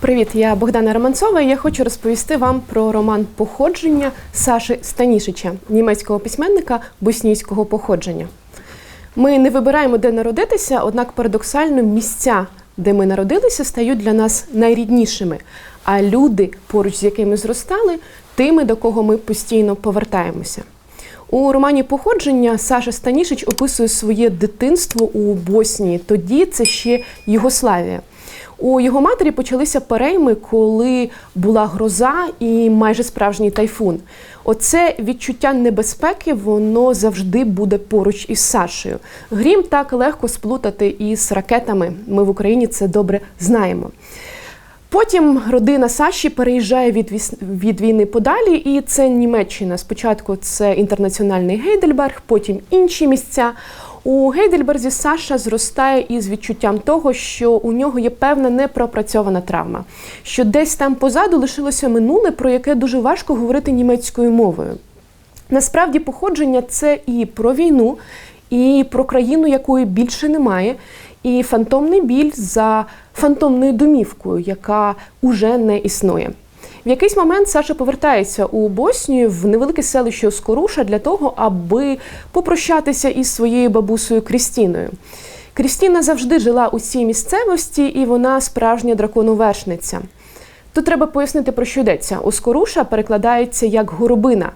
Привіт, я Богдана Романцова. і Я хочу розповісти вам про роман походження Саши Станішича, німецького письменника боснійського походження. Ми не вибираємо, де народитися, однак парадоксально місця, де ми народилися, стають для нас найріднішими. А люди, поруч з якими зростали, тими, до кого ми постійно повертаємося. У романі Походження Саша Станішич описує своє дитинство у Боснії. Тоді це ще Югославія. У його матері почалися перейми, коли була гроза і майже справжній тайфун. Оце відчуття небезпеки, воно завжди буде поруч із Сашею. Грім так легко сплутати із ракетами. Ми в Україні це добре знаємо. Потім родина Саші переїжджає від від війни подалі, і це Німеччина. Спочатку це інтернаціональний Гейдельберг, потім інші місця. У Гейдельберзі Саша зростає із відчуттям того, що у нього є певна непропрацьована травма, що десь там позаду лишилося минуле, про яке дуже важко говорити німецькою мовою. Насправді, походження це і про війну, і про країну, якої більше немає, і фантомний біль за фантомною домівкою, яка уже не існує. В якийсь момент Саша повертається у Боснію в невелике селище Оскоруша для того, аби попрощатися із своєю бабусею Крістіною. Крістіна завжди жила у цій місцевості, і вона справжня драконовершниця. Тут треба пояснити, про що йдеться. Оскоруша перекладається як горобина.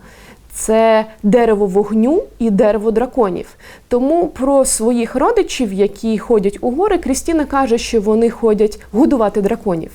Це дерево вогню і дерево драконів. Тому про своїх родичів, які ходять у гори, Крістіна каже, що вони ходять годувати драконів.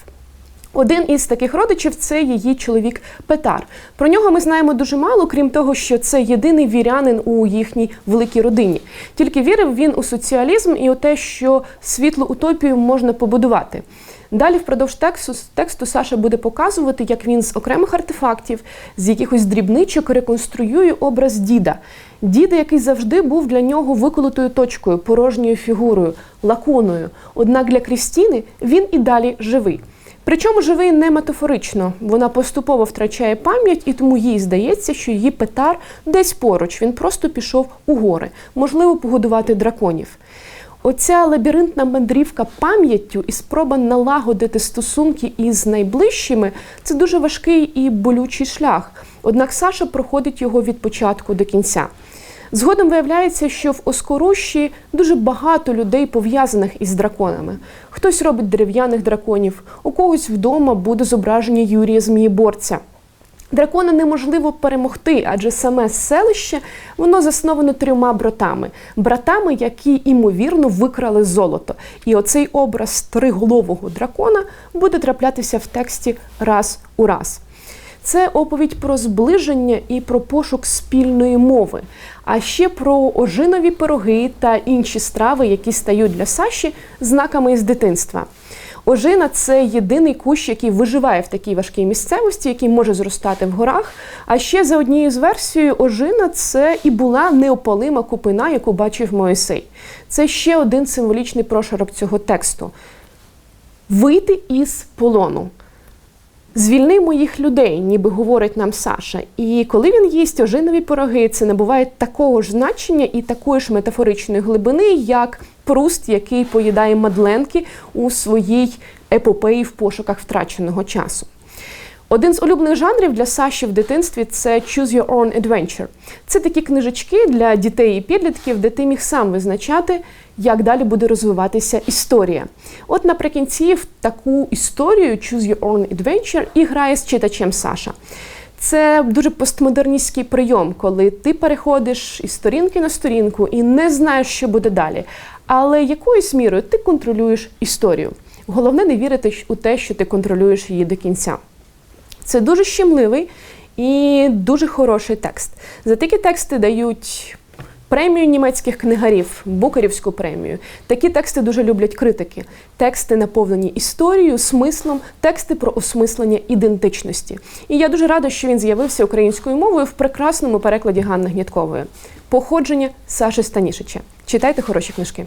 Один із таких родичів це її чоловік Петар. Про нього ми знаємо дуже мало, крім того, що це єдиний вірянин у їхній великій родині. Тільки вірив він у соціалізм і у те, що світлу утопію можна побудувати. Далі, впродовж тексту, тексту Саша буде показувати, як він з окремих артефактів, з якихось дрібничок реконструює образ діда. Діда, який завжди був для нього виколотою точкою, порожньою фігурою, лаконою. Однак для Крістіни він і далі живий. Причому живий не метафорично. Вона поступово втрачає пам'ять, і тому їй здається, що її Петар десь поруч. Він просто пішов у гори, можливо, погодувати драконів. Оця лабіринтна мандрівка пам'яттю і спроба налагодити стосунки із найближчими це дуже важкий і болючий шлях. Однак Саша проходить його від початку до кінця. Згодом виявляється, що в Оскорущі дуже багато людей пов'язаних із драконами. Хтось робить дерев'яних драконів, у когось вдома буде зображення Юрія Змієборця. Дракона неможливо перемогти, адже саме селище воно засновано трьома братами, братами, які імовірно викрали золото. І оцей образ триголового дракона буде траплятися в тексті раз у раз. Це оповідь про зближення і про пошук спільної мови, а ще про ожинові пироги та інші страви, які стають для Саші знаками із дитинства. Ожина це єдиний кущ, який виживає в такій важкій місцевості, який може зростати в горах. А ще за однією з версією, ожина це і була неопалима купина, яку бачив Моїсей. Це ще один символічний прошарок цього тексту: вийти із полону. Звільни моїх людей, ніби говорить нам Саша. І коли він їсть ожинові пироги, це набуває такого ж значення і такої ж метафоричної глибини, як пруст, який поїдає мадленки у своїй епопеї в пошуках втраченого часу. Один з улюблених жанрів для Саші в дитинстві це Choose Your Own Adventure. Це такі книжечки для дітей і підлітків, де ти міг сам визначати, як далі буде розвиватися історія. От наприкінці в таку історію Choose Your Own Adventure і грає з читачем Саша. Це дуже постмодерністський прийом, коли ти переходиш із сторінки на сторінку і не знаєш, що буде далі. Але якоюсь мірою ти контролюєш історію. Головне не вірити у те, що ти контролюєш її до кінця. Це дуже щемливий і дуже хороший текст. За такі тексти дають премію німецьких книгарів, Букарівську премію. Такі тексти дуже люблять критики. Тексти наповнені історією, смислом, тексти про осмислення ідентичності. І я дуже рада, що він з'явився українською мовою в прекрасному перекладі Ганни Гніткової. Походження Саші Станішича. Читайте хороші книжки.